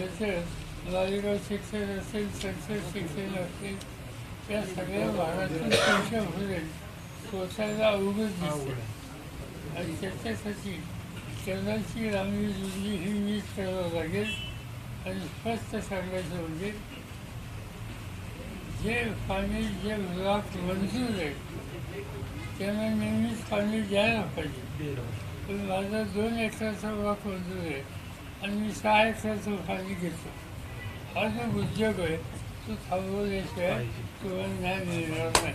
याचं मालेगाव शिक्षण असेल सक्सेस शिक्षण असेल त्या सगळ्या भागातून पैसे होते स्वतःला अवघड दिसते. आणि त्याच्यासाठी चंद्राची लांबी रुंदी ही नीट करावं लागेल. आणि स्पष्ट सांगायचं म्हणजे जे पाणी जे ब्लॉक मंजूर आहे त्यांना नेहमीच पाणी द्यायला पाहिजे. पण माझा दोन एकराचा ब्लॉक मंजूर आहे. आणि मी एकराचं पाणी घेतो. हा जो उद्योग आहे तो थांबवल्याशिवाय तुला न्याय मिळणार नाही.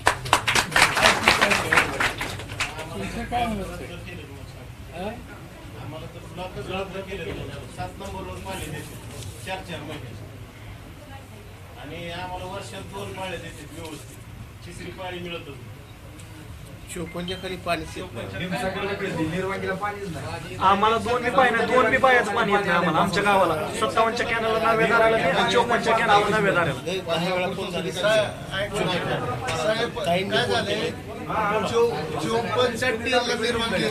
तुझं काय मत आहे? हा? चार चार महिने. आणि आम्हाला वर्षात दोन पाळ्या देते व्यवस्थित. तिसरी पाळी मिळतच नाही. चोपनच्या खाली पाणी आम्हाला दोन बी पाय दोन बी पायाचं पाणी येत नाही आम्हाला. आमच्या गावाला. सत्तावन्नच्या नव्या दाराला नाही आणि नव्या साहेब ताईंनी काय फोन झाले केले चोपन्नच्या टीएलला निर्वांगी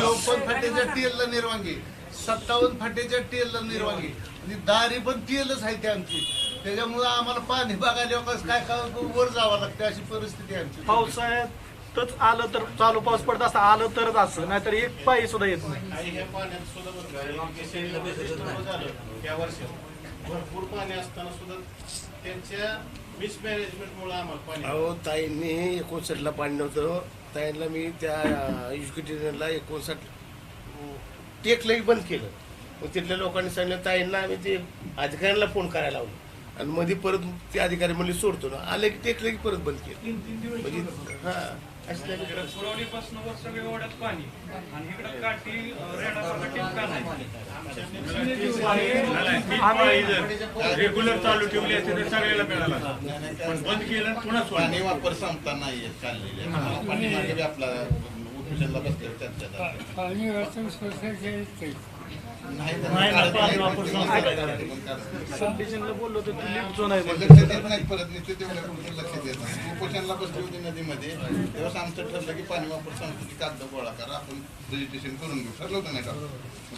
चोपन्न फाटेच्या टीएलला निर्वांगी सत्तावन्न फाटेच्या टीएलला निर्वांगी आणि दारी पण टीएलच आहे ती आमची त्याच्यामुळे आम्हाला पाणी बघायला कसं काय काय वर जावं लागते अशी परिस्थिती आहे आमची. पावसाळ्यातच आलं तर चालू पाऊस पडत असं आलं तरच असं नाहीतर एक पायी सुद्धा येत नाही. आणि ह्या पाण्यात सुद्धा बरं का, irrigation मध्ये disturb झालं. या वर्षात भरपूर पाणी असताना सुद्धा त्यांच्या मिसमॅनेजमेंटमुळे आम्हाला पाणी अहो ताईंनी एकोणसाठला पाणी नव्हतं. ताईंना मी त्या एज्युकेटेडला एकोणसाठ टेकलंही बंद केलं. मग तिथल्या लोकांनी सांगितलं ताईंना आम्ही ते अधिकाऱ्यांना फोन करायला लावलो. आणि मध्ये परत ते अधिकारी म्हणले सोडतो ना. आले की टेकलं की परत बंद केलं. म्हणजे हा अशी झाली इकडं पुरवणीपासून वर सगळे ओढ्यात पाणी. आणि इकडं काठी अं, रेणासारखा टिपका नाही? रेग्युलर चालू ठेवली असते तर सगळ्याला मिळाला. पण बंद केलं आणि पुन्हा सोडलं. पाणी वापर संपता नाहीये चाललेले. पाणी मागे बी आपला उपोषणला चर्चा झाली. पाणी वाचून सोसायटी बोललो तर उपोषणला बसली होती नदीमध्ये. तेव्हा आमचं ठरलं की पाणी वापर संपत्ती कागद गोळा करा आपण रजिस्ट्रेशन करून घेऊ. ठरलं होतं नाही का?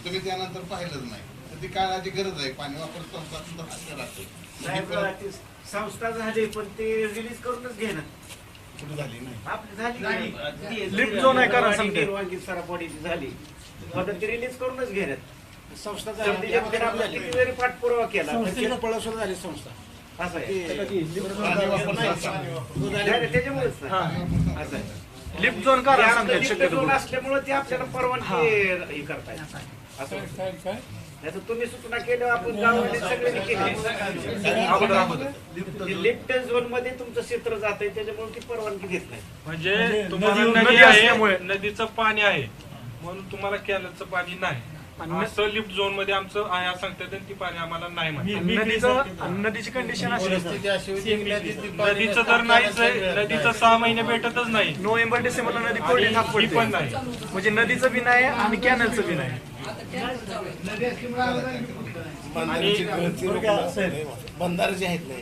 तुम्ही त्यानंतर पाहिलंच नाही. तर ती काळाची गरज आहे. पाणी वापर राहतो. परत संस्था झाली पण ते रिलीज करूनच घेणं. कुठं झाली नाही? आपली झाली लिफ्ट झोन आहे. कारण झाली. पण ती रिलीज करूनच घेण्यात. संस्था आपला किती जरी पाठपुरावा केला झाली संस्था. असं आहे. पाणी वापर संपता. नाही, नाही, त्याच्यामुळेच ना. हा. असं आहे. लिफ्ट झोन शक्यतो झोन असल्यामुळे ते आपल्याला परवानगी हे. करताय असं नाही तर तुम्ही सूचना केल्या आपण केली. अगोदर अगोदर लिफ्ट झोनमध्ये तुमचं क्षेत्र जात आहे त्याच्यामुळे ती परवानगी देत नाही. म्हणजे तुम्हाला नदी- नदी नदी असल्यामुळे. आहे नदीचं पाणी आहे. म्हणून तुम्हाला कॅनलचं पाणी नाही. असं लिफ्ट झोनमध्ये आमचं आहे असं सांगतात आणि ती पाणी आम्हाला नाही म्हणतात. नदीचं कंडिशन अशी नदीचं तर नाहीच आहे नदीचं सहा महिने भेटतच नाही. नोव्हेंबर डिसेंबरला नदी कोरडी पडते पण नाही. म्हणजे नदीचं बी नाही आणि कॅनलचं बी नाही. बंधारे जे आहेत नाही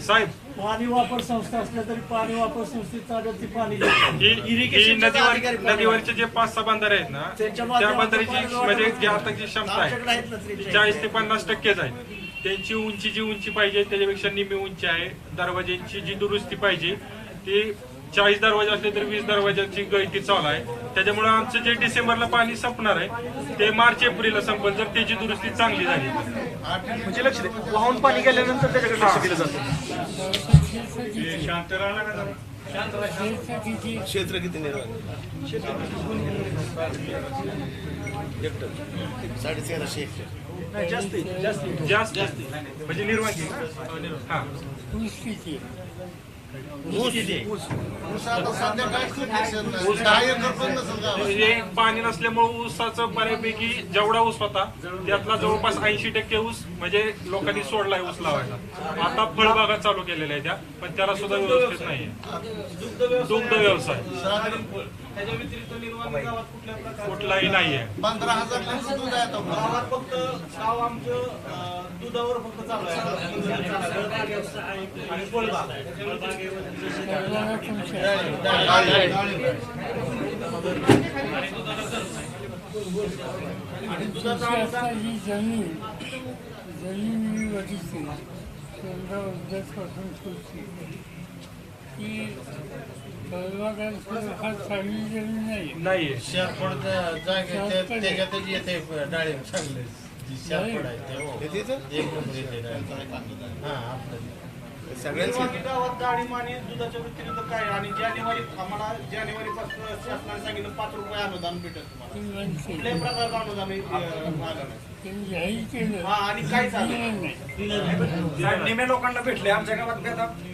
साहेब पाणी वापर संस्था असल्या तरी पाणी वापर संस्थेत ती पाणी ही ही नदीवर नदीवरचे जे पाच सहा बंधारे आहेत ना त्या बंधाऱ्याची म्हणजे जी आता जी क्षमता आहे ती चाळीस ते पन्नास टक्केच आहे त्यांची उंची जी उंची पाहिजे त्याच्यापेक्षा निम्मी उंची आहे. दरवाज्यांची जी दुरुस्ती पाहिजे ती चाळीस दरवाजा असले तर वीस दरवाजाची गळती चालू आहे. त्याच्यामुळे आमचं जे डिसेंबरला पाणी संपणार आहे ते मार्च एप्रिलला संपेल. जर त्याची दुरुस्ती चांगली झाली. म्हणजे लक्ष वाहून पाणी गेल्यानंतर त्याच्याकडे लक्ष दिलं जातं. शांत क्षेत्र किती निर्माण? हेक्टर साडे तेराशे हेक्टर. नाही जास्त जास्त. जास्त. म्हणजे निर्वाही हा. एकर पण नसल्यामुळे ऊसाचं बऱ्यापैकी जेवढा ऊस होता त्यातला जवळपास ऐंशी टक्के ऊस म्हणजे लोकांनी सोडलाय ऊस लावायला. आता फळबागा चालू केलेल्या आहेत त्या पण त्याला सुद्धा व्यवस्थित नाहीये. दुग्ध व्यवसाय. त्याच्या व्यतिरिक्त निर्वाह गावात कुठल्या प्रकारचा कुठलाही नाहीये पंधरा हजार लिटर दूध आहे आता. गावात फक्त गाव आमचं अं, दुधावर फक्त चालू आहे. आणि फळबाग तुमच्या आणि दुधाचा खर्च आणि तुमची दुधाचं आता अनुदान ही जमीन जमीन मी बघितली समजा उद्यापासून पुढची की नाही. जागे त्याच्यातच येते डाळिंब चांगले जी शारपड आहे ते हो. एक नंबर येते. हा आपलं. गावात दुधाच्या व्यतिरिक्त काय? आणि जानेवारी आम्हाला जानेवारी पासून शासनाने सांगितलं पाच रुपये अनुदान भेटत तुम्हाला. ती माणसे कुठल्याही प्रकारचं अनुदान हे, हा आणि काय निम्या लोकांना भेटले आमच्या गावात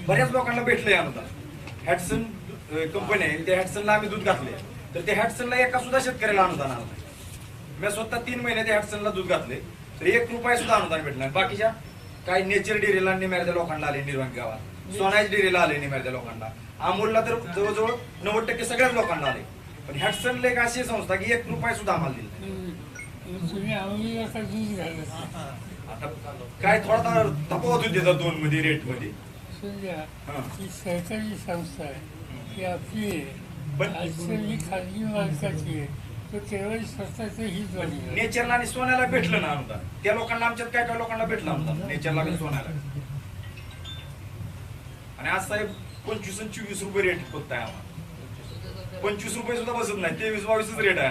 बऱ्याच लोकांना भेटले अनुदान. हॅटसन कंपनी आहे त्या हॅटसनला आम्ही दूध घातले तर त्या हॅटसनला एका सुद्धा शेतकऱ्याला अनुदान आलं नाही. मी स्वतः तीन महिने त्या हॅटसनला दूध घातले तर एक रुपया सुद्धा अनुदान नाही बाकीच्या काही नेचर डेअरीला निम्याच्या लोकांना आले निर्वाण गावात. सोनाज डेअरीला आले निम्याच्या लोकांना. अमूलला तर जवळजवळ नव्वद टक्के सगळ्याच लोकांना आले पण हॅटसन एक अशी संस्था की एक रुपया सुद्धा आम्हाला दिला आता काय थोडा तफावत होती दोन मध्ये रेटमध्ये. सरकारी संस्था आहे. आपली आहे पण- खाजगी मालकाची आहे. तो केवळ स्वतःचं हित वाढलं नेचरला आणि सोन्याला भेटलं ना अनुदान. त्या लोकांना आमच्यात काय काय लोकांना भेटलं अनुदान. नेचरला आणि सोन्याला. आणि आज साहेब पंचवीस आणि चोवीस रुपये रेट फक्त आहे आम्हाला. पंचवीस रुपये सुद्धा बसत नाही. तेवीस बावीसच रेट आहे.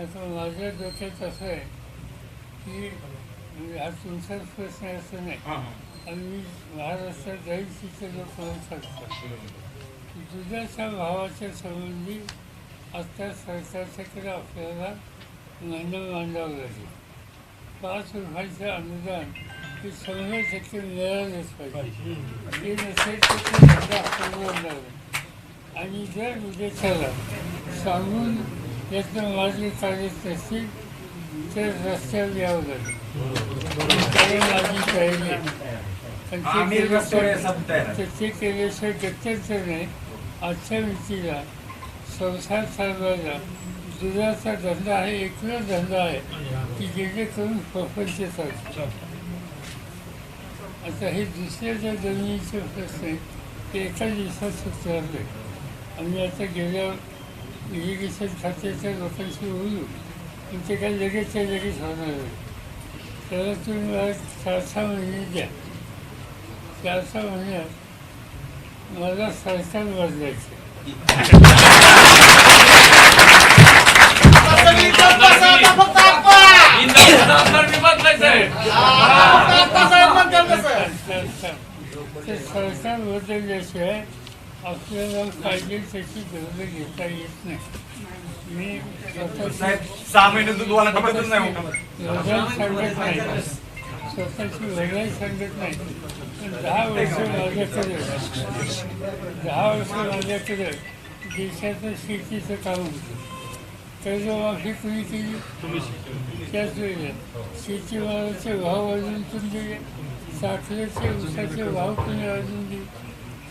आता माझ्या डोक्यात असं आहे की म्हणजे हा तुमचाच प्रश्न असं नाही. हा, हा. आम्ही महाराष्ट्रात जाईल तिथे लोक सांगतात दुधाच्या भावाच्या संबंधी आता सरकारच्याकडे आपल्याला म्हणणं मांडावं लागेल. पाच रुपयाचं अनुदान हे शंभर टक्के मिळालंच पाहिजे. ते नसेल तर ते धंदा आपल्याला लागेल आणि जर उद्याच्याला सांगून यातनं मार्ग काढत नसतील तर रस्त्यावर यावं लागेल. माझी तयारी. आणि ते केल्याशिवाय गत्यंतर नाही. आजच्या व्यक्तीला संसार चालवायला दुधाचा धंदा हा एकच धंदा आहे की जेणेकरून प्रपंच चालतो. आता हे दुसऱ्या ज्या जमिनीचे प्रश्न ते एका दिवसात सुचवले आम्ही आता गेल्या इरिगेशन खात्याच्या लोकांशी बोलू पण ते काय लगेचच्या लगेच होणार नाही. त्याला तुम्ही मला चार सहा महिने द्या. चार सहा महिन्यात मला सरकार बदलायचं ते सरकार बदलल्याशिवाय आपल्याला पाहिजे त्याची गरज घेता येत नाही. मी साहेब सहा महिने दूध वाला सांगत नाही स्वतःची लढाई सांगत नाही. पण दहा वर्ष माझ्याकडे दहा वर्ष माझ्याकडे देशाचं शेतीचं काम होतं. कर्जमाफी कुणी केली त्याच वेळेला. शेतीमालाचे भाव अजून पण दिले साखरेचे उसाचे भाव कुणी अजून दिले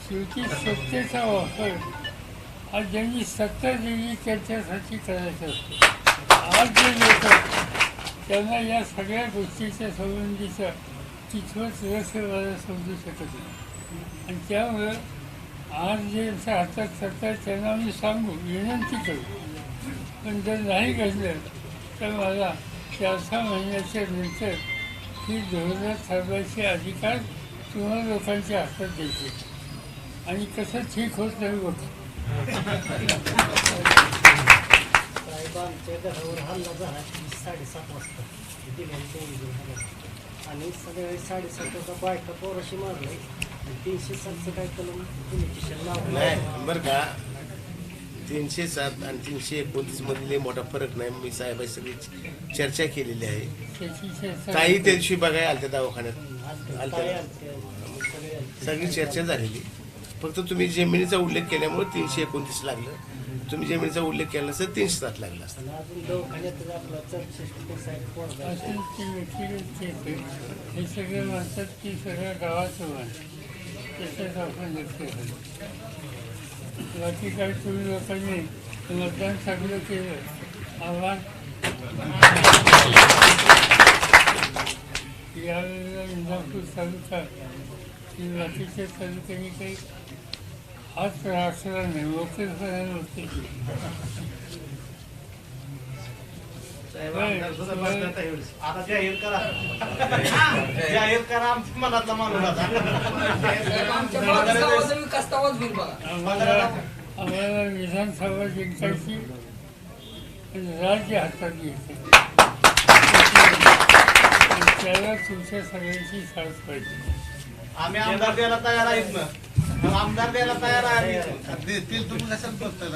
शेवटी सत्तेचा वापर आज ज्यांनी सत्ता दिली त्यांच्यासाठी करायचा असतो. आज जे लोक त्यांना या सगळ्या गोष्टीच्या संबंधीचा तिथवच रस मला समजू शकत नाही. आणि त्यामुळं आज जे यांच्या हातात सत्ता आहे त्यांना आम्ही सांगू विनंती करू. पण जर नाही घडलं तर मला चार सहा महिन्याच्या नंतर ही धोरणं ठरवायचे अधिकार तुम्हा लोकांच्या हातात द्यायचे. आणि कसं ठीक होत नाही बघ. साहेब आमच्या घरावर हल्ला झाला साडेसात वाजता. दिव्यांच्या इंजिन हल्ला आणि सगळे साडेसात वाजता बायका पोराशी मारले तीनशे सातचं काय कलम? लावलं नाही बरं का. तीनशे सात आणि तीनशे एकोणतीस मधले मोठा फरक नाही. मी साहेबांची सगळी चर्चा केलेली आहे. काही त्या दिवशी बघायला आलत्या दवाखान्यात. आलत्या. सगळी चर्चा झालेली. फक्त तुम्ही जमिनीचा उल्लेख केल्यामुळे तीनशे एकोणतीस लागलं. तुम्ही जमिनीचा उल्लेख केला असता तीनशे सात लागला असतं. हे सगळे म्हणतात की सगळ्या गावाचं मान त्याच्यात आपण लक्ष बाकी काही तुम्ही लोकांनी मतदान चांगलं केलं आव्हान यावेळेला इंदापूर तालुका बाकीच्या तालुक्यांनी काही राखला नाही मोकळेपणाने होते. आता जाहीर करा. जाहीर करा आमच्या मनातला माणूस आता. आम्हाला विधानसभा जिंकायची राज्य हातात घ्यायचे. त्याला तुमच्या सगळ्यांची साथ पाहिजे. आम्ही आमदार द्यायला तयार आहेत ना. आमदार द्यायला तयार आहे देतील तुम्ही कशाला बघताय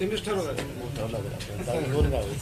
तुम्हीच ठरवा. दोन गाव आहेत.